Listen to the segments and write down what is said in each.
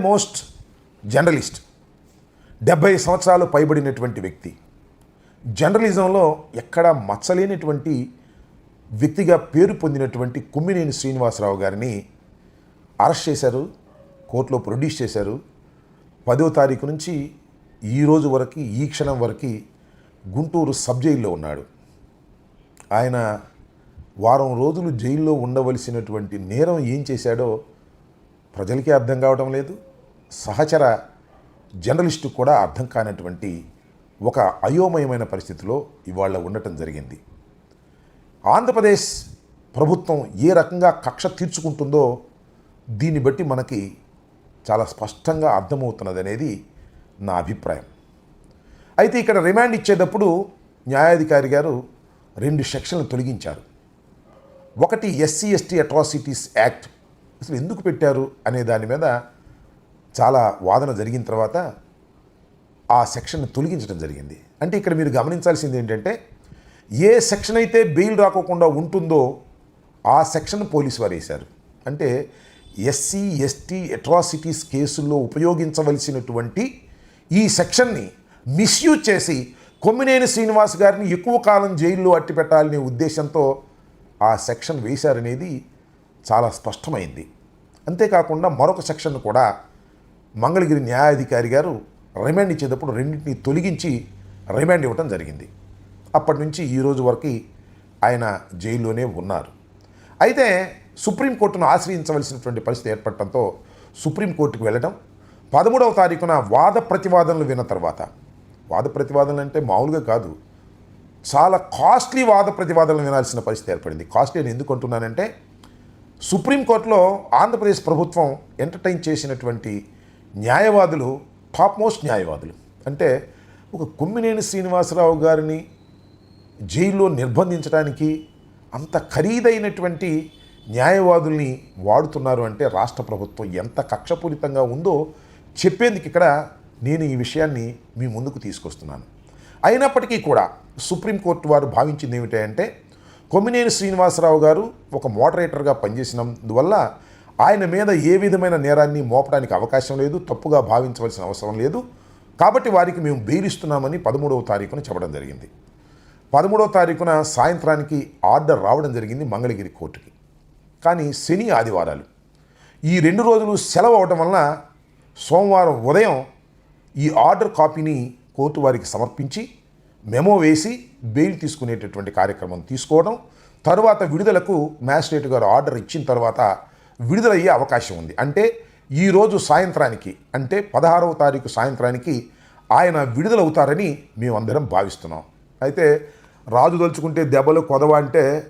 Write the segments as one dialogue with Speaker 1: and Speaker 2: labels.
Speaker 1: Most journalist డెబ్బై సంవత్సరాలు పైబడినటువంటి వ్యక్తి. జర్నలిజంలో ఎక్కడ మచ్చలేనటువంటి వ్యక్తిగా పేరు పొందినటువంటి కుమ్మినేని శ్రీనివాసరావు గారిని అరెస్ట్ చేశారు కోర్టులో ప్రొడ్యూస్ చేశారు. పదో తారీఖు నుంచి ఈ రోజు వరకు ఈ క్షణం వరకు గుంటూరు సబ్ జైల్లో ఉన్నాడు. ఆయన వారం రోజులు జైల్లో ఉండవలసినటువంటి నేరం ఏం చేశాడో ప్రజలకి అర్థం కావడం లేదు. సహచర జర్నలిస్టు కూడా అర్థం కానటువంటి ఒక అయోమయమైన పరిస్థితిలో ఇవాళ ఉండటం జరిగింది. ఆంధ్రప్రదేశ్ ప్రభుత్వం ఏ రకంగా కక్ష తీర్చుకుంటుందో దీన్ని బట్టి మనకి చాలా స్పష్టంగా అర్థమవుతున్నది అనేది నా అభిప్రాయం. అయితే ఇక్కడ రిమాండ్ ఇచ్చేటప్పుడు న్యాయాధికారి గారు రెండు సెక్షన్లు తొలగించారు. ఒకటి ఎస్సీ ఎస్టీ అట్రాసిటీస్ యాక్ట్ అసలు ఎందుకు పెట్టారు అనే దాని మీద చాలా వాదన జరిగిన తర్వాత ఆ సెక్షన్ను తొలగించడం జరిగింది. అంటే ఇక్కడ మీరు గమనించాల్సింది ఏంటంటే ఏ సెక్షన్ అయితే బెయిల్ రాకోకుండా ఉంటుందో ఆ సెక్షన్ పోలీసు వారు వేశారు. అంటే ఎస్సీ ఎస్టీ అట్రాసిటీస్ కేసుల్లో ఉపయోగించవలసినటువంటి ఈ సెక్షన్ని మిస్యూజ్ చేసి కొమ్మినేని శ్రీనివాస్ గారిని ఎక్కువ కాలం జైల్లో అట్టి పెట్టాలనే ఉద్దేశంతో ఆ సెక్షన్ వేశారనేది చాలా స్పష్టమైంది. అంతేకాకుండా మరొక సెక్షన్ కూడా మంగళగిరి న్యాయాధికారి గారు రిమాండ్ ఇచ్చేటప్పుడు రెండింటిని తొలగించి రిమాండ్ ఇవ్వటం జరిగింది. అప్పటి నుంచి ఈరోజు వరకు ఆయన జైల్లోనే ఉన్నారు. అయితే సుప్రీంకోర్టును ఆశ్రయించవలసినటువంటి పరిస్థితి ఏర్పడటంతో సుప్రీంకోర్టుకు వెళ్ళడం పదమూడవ తారీఖున వాద ప్రతివాదనలు విన్న తర్వాత వాద ప్రతివాదనలు అంటే మామూలుగా కాదు చాలా కాస్ట్లీ వాద ప్రతివాదనలు వినాల్సిన పరిస్థితి ఏర్పడింది. కాస్ట్లీ అని ఎందుకు అంటున్నానంటే సుప్రీంకోర్టులో ఆంధ్రప్రదేశ్ ప్రభుత్వం ఎంటర్టైన్ చేసినటువంటి న్యాయవాదులు టాప్ మోస్ట్ న్యాయవాదులు. అంటే ఒక కొమ్మినేని శ్రీనివాసరావు గారిని జైల్లో నిర్బంధించడానికి అంత ఖరీదైనటువంటి న్యాయవాదుల్ని వాడుతున్నారు అంటే రాష్ట్ర ప్రభుత్వం ఎంత కక్షపూరితంగా ఉందో చెప్పేందుకు ఇక్కడ నేను ఈ విషయాన్ని మీ ముందుకు తీసుకొస్తున్నాను. అయినప్పటికీ కూడా సుప్రీంకోర్టు వారు భావించింది ఏమిటంటే కొమ్మినేని శ్రీనివాసరావు గారు ఒక మోడరేటర్గా పనిచేసినందువల్ల ఆయన మీద ఏ విధమైన నేరాన్ని మోపడానికి అవకాశం లేదు తప్పుగా భావించవలసిన అవసరం లేదు. కాబట్టి వారికి మేము బెయిలిస్తున్నామని పదమూడవ తారీఖున చెప్పడం జరిగింది. పదమూడవ తారీఖున సాయంత్రానికి ఆర్డర్ రావడం జరిగింది మంగళగిరి కోర్టుకి. కానీ శని ఆదివారాలు. ఈ రెండు రోజులు సెలవు అవడం వలన సోమవారం ఉదయం ఈ ఆర్డర్ కాపీని కోర్టు వారికి సమర్పించి మెమో వేసి బెయిల్ తీసుకునేటటువంటి కార్యక్రమం తీసుకోవడం తరువాత విడుదలకు మ్యాజిస్ట్రేట్ గారు ఆర్డర్ ఇచ్చిన తర్వాత విడుదలయ్యే అవకాశం ఉంది. అంటే ఈరోజు సాయంత్రానికి అంటే పదహారవ తారీఖు సాయంత్రానికి ఆయన విడుదలవుతారని మేమందరం భావిస్తున్నాం. అయితే రాజు తలుచుకుంటే దెబ్బలు కొదవ అంటే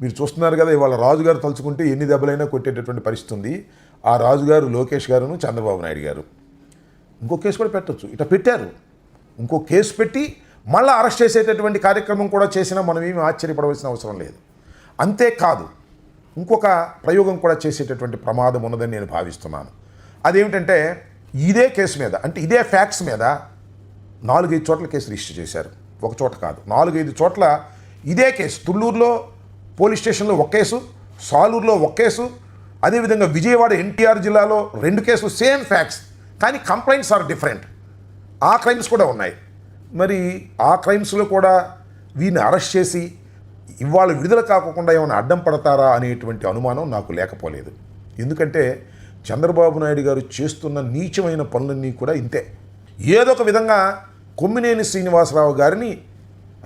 Speaker 1: మీరు చూస్తున్నారు కదా ఇవాళ రాజుగారు తలుచుకుంటే ఎన్ని దెబ్బలైనా కొట్టేటటువంటి పరిస్థితి ఉంది. ఆ రాజుగారు లోకేష్ గారును చంద్రబాబు నాయుడు గారు. ఇంకో కేసు కూడా పెట్టొచ్చు. ఇట్లా పెట్టారు. ఇంకో కేసు పెట్టి మళ్ళీ అరెస్ట్ చేసేటటువంటి కార్యక్రమం కూడా చేసినా మనం ఏమి ఆశ్చర్యపడవలసిన అవసరం లేదు. అంతేకాదు ఇంకొక ప్రయోగం కూడా చేసేటటువంటి ప్రమాదం ఉన్నదని నేను భావిస్తున్నాను. అదేమిటంటే ఇదే కేసు మీద అంటే ఇదే ఫ్యాక్ట్స్ మీద నాలుగైదు చోట్ల కేసు రిజిస్టర్ చేశారు. ఒక చోట కాదు నాలుగైదు చోట్ల ఇదే కేసు. తుళ్ళూరులో పోలీస్ స్టేషన్లో ఒక కేసు సాలూరులో ఒక కేసు అదేవిధంగా విజయవాడ ఎన్టీఆర్ జిల్లాలో రెండు కేసులు సేమ్ ఫ్యాక్ట్స్. కానీ కంప్లైంట్స్ ఆర్ డిఫరెంట్. ఆ క్రైమ్స్ కూడా ఉన్నాయి. మరి ఆ క్రైమ్స్లో కూడా వీరిని అరెస్ట్ చేసి ఇవాళ విడుదల కాకుండా ఏమైనా అడ్డం పడతారా అనేటువంటి అనుమానం నాకు లేకపోలేదు. ఎందుకంటే చంద్రబాబు నాయుడు గారు చేస్తున్న నీచమైన పనులన్నీ కూడా ఇంతే. ఏదో ఒక విధంగా కొమ్మినేని శ్రీనివాసరావు గారిని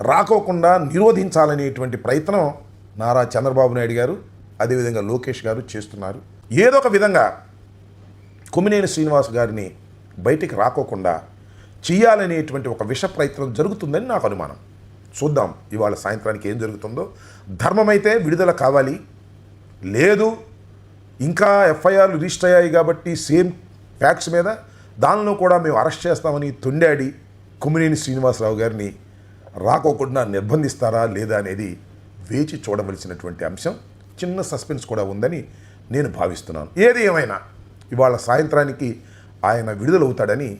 Speaker 1: రాకోకుండా నిరోధించాలనేటువంటి ప్రయత్నం నారా చంద్రబాబు నాయుడు గారు అదేవిధంగా లోకేష్ గారు చేస్తున్నారు. ఏదో ఒక విధంగా కొమ్మినేని శ్రీనివాస్ గారిని బయటికి రాకోకుండా చేయాలనేటువంటి ఒక విష ప్రయత్నం జరుగుతుందని నాకు అనుమానం. చూద్దాం ఇవాళ సాయంత్రానికి ఏం జరుగుతుందో. ధర్మమైతే విడుదల కావాలి. లేదు ఇంకా ఎఫ్ఐఆర్లు రిజిస్టర్ అయ్యాయి కాబట్టి సేమ్ ఫ్యాక్ట్స్ మీద దానిలో కూడా మేము అరెస్ట్ చేస్తామని తుండాడి కుమ్మినేని శ్రీనివాసరావు గారిని రాకోకుండా నిర్బంధిస్తారా లేదా అనేది వేచి చూడవలసినటువంటి అంశం. చిన్న సస్పెన్స్ కూడా ఉందని నేను భావిస్తున్నాను. ఏది ఏమైనా ఇవాళ సాయంత్రానికి ఆయన విడుదలవుతాడని